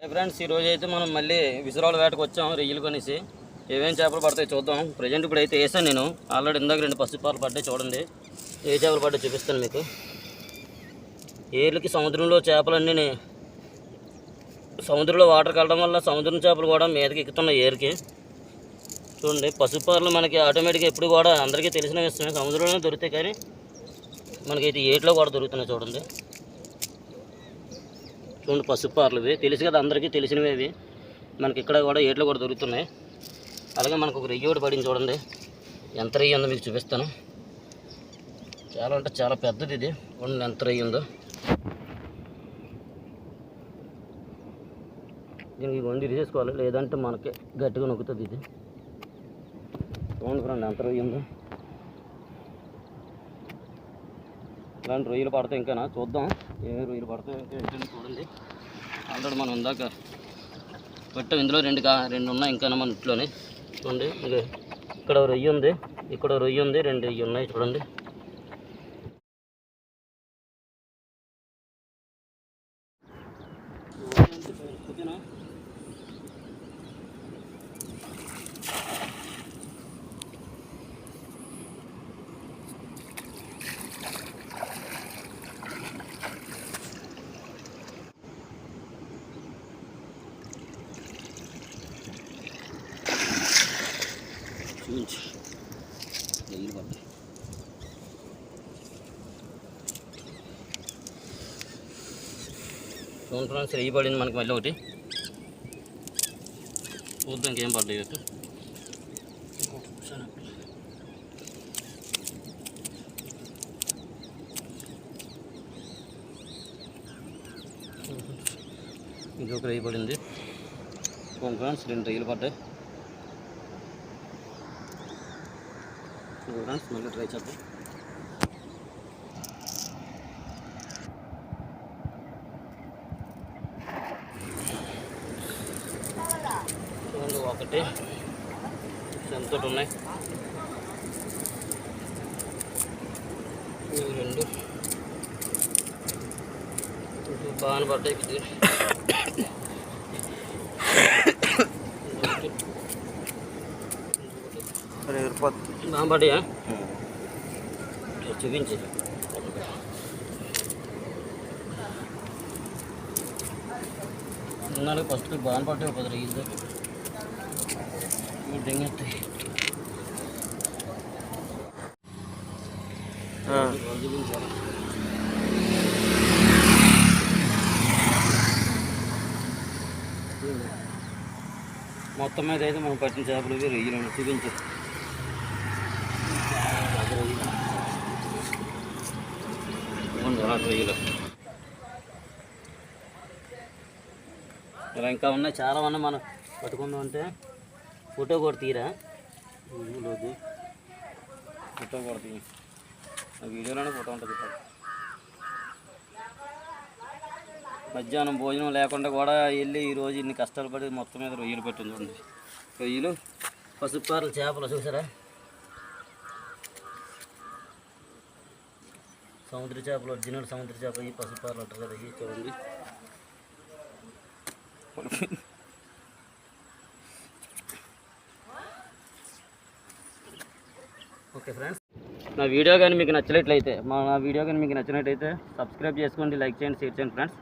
Hi friends ఈ రోజు అయితే మనం మళ్ళీ విసురాల వేటకు వచ్చాం రొయ్యలు కొనేసి. ఏమేం చేపలు పడతాయి చూద్దాం. ప్రజెంట్ ఇప్పుడు అయితే వేసాను నేను. ఆల్రెడీ ఇందాక రెండు పసుపాలు పడ్డాయి చూడండి. ఏ చేపలు పడ్డాయి చూపిస్తాను మీకు. ఏర్లకి సముద్రంలో చేపలన్నీ సముద్రంలో వాటర్ కలడం వల్ల సముద్రం చేపలు కూడా మీదకి ఎక్కుతున్నాయి ఏరికి. చూడండి పసుపార్లు మనకి ఆటోమేటిక్గా ఎప్పుడు కూడా అందరికీ తెలిసిన విషయమే. సముద్రంలోనే దొరుకుతాయి కానీ మనకైతే ఏట్లో కూడా దొరుకుతున్నాయి చూడండి. చూడండి పసుపార్లు ఇవి తెలుసు కదా అందరికీ తెలిసినవి ఇవి. మనకి ఇక్కడ కూడా ఏట్లు కూడా దొరుకుతున్నాయి. అలాగే మనకు ఒక రెయ్యి ఒకటి పడింది చూడండి. ఎంత రెయ్యి ఉందో మీకు చూపిస్తాను. చాలా అంటే చాలా పెద్దది ఇది. చూడండి ఎంత రెయ్యి ఉందో. దీనికి వండి తీసేసుకోవాలి. లేదంటే మనకి గట్టిగా నొక్కుతుంది ఇది. చూడండి ఫ్రెండ్ ఎంత రెయ్యి ఉందో. ఇలాంటి రొయ్యలు పడతాయి ఇంకానా? చూద్దాం. ఏమి రొయ్యలు పడతాయి ఇంకా చూడండి. ఆల్రెడీ మనం ఇందాక పెట్టాం. ఇందులో రెండు కా రెండు ఉన్నాయి ఇంకా మన ఇంట్లోనే. చూడండి. ఇక్కడ రొయ్యి ఉంది. ఇక్కడ రొయ్యి ఉంది. రెండు రొయ్యి ఉన్నాయి చూడండి. నుంచి. రొయ్యలు పడ్డాయి చూడండి ఫ్రెండ్స్ రెయ్యి పడింది మనకి మళ్ళీ ఒకటి. చూద్దాం ఇంకేం పడ్డాయి కదా ఇది ఒక రెయ్యి పడింది. చూడండి ఫ్రెండ్స్ రెండు రెయ్యలు పడ్డాయి. చూడండి మళ్ళీ ట్రై చేద్దాం. చూడండి ఒకటి. ఎంతటి ఉన్నాయి. రెండు. ఇవి బాగానే పడ్డాయి ఇది ఇంకొకటి. బాగా పడ్డాయా చూపించి. నాలుగు ఫస్ట్ బాగా పట్టే ఒక రీజ్ దింగెత్తాయి మొత్తం మీద అయితే మనం పట్టిన చేపలు ఇవి రొయ్యలు చూపించారు రొయ్యలు ఇలా ఇంకా ఉన్నాయి చాలా ఉన్నాయి మనం పట్టుకుందాం అంటే. ఫోటో కూడా తీరా? ఫోటో కూడా తీ ఆ వీడియోలోనే ఫోటో ఉంటుంది ఇక్కడ. మధ్యాహ్నం భోజనం లేకుండా కూడా వెళ్ళి ఈరోజు ఇన్ని కష్టాలు పడి మొత్తం మీద రొయ్యలు పెట్టింది చూడండి. రొయ్యలు పసుపారలు చేపలు చూసారా? సముద్ర చేపలు ఒరిజినల్ సముద్ర చేపలు ఈ పసుపారలు అంటారు కదా ఈ చూడండి. ఓకే ఫ్రెండ్స్ నా వీడియో కానీ మీకు నచ్చినట్లయితే మా నా వీడియో కానీ మీకు నచ్చినట్లయితే సబ్స్క్రైబ్ చేసుకోండి లైక్ చేయండి షేర్ చేయండి ఫ్రెండ్స్.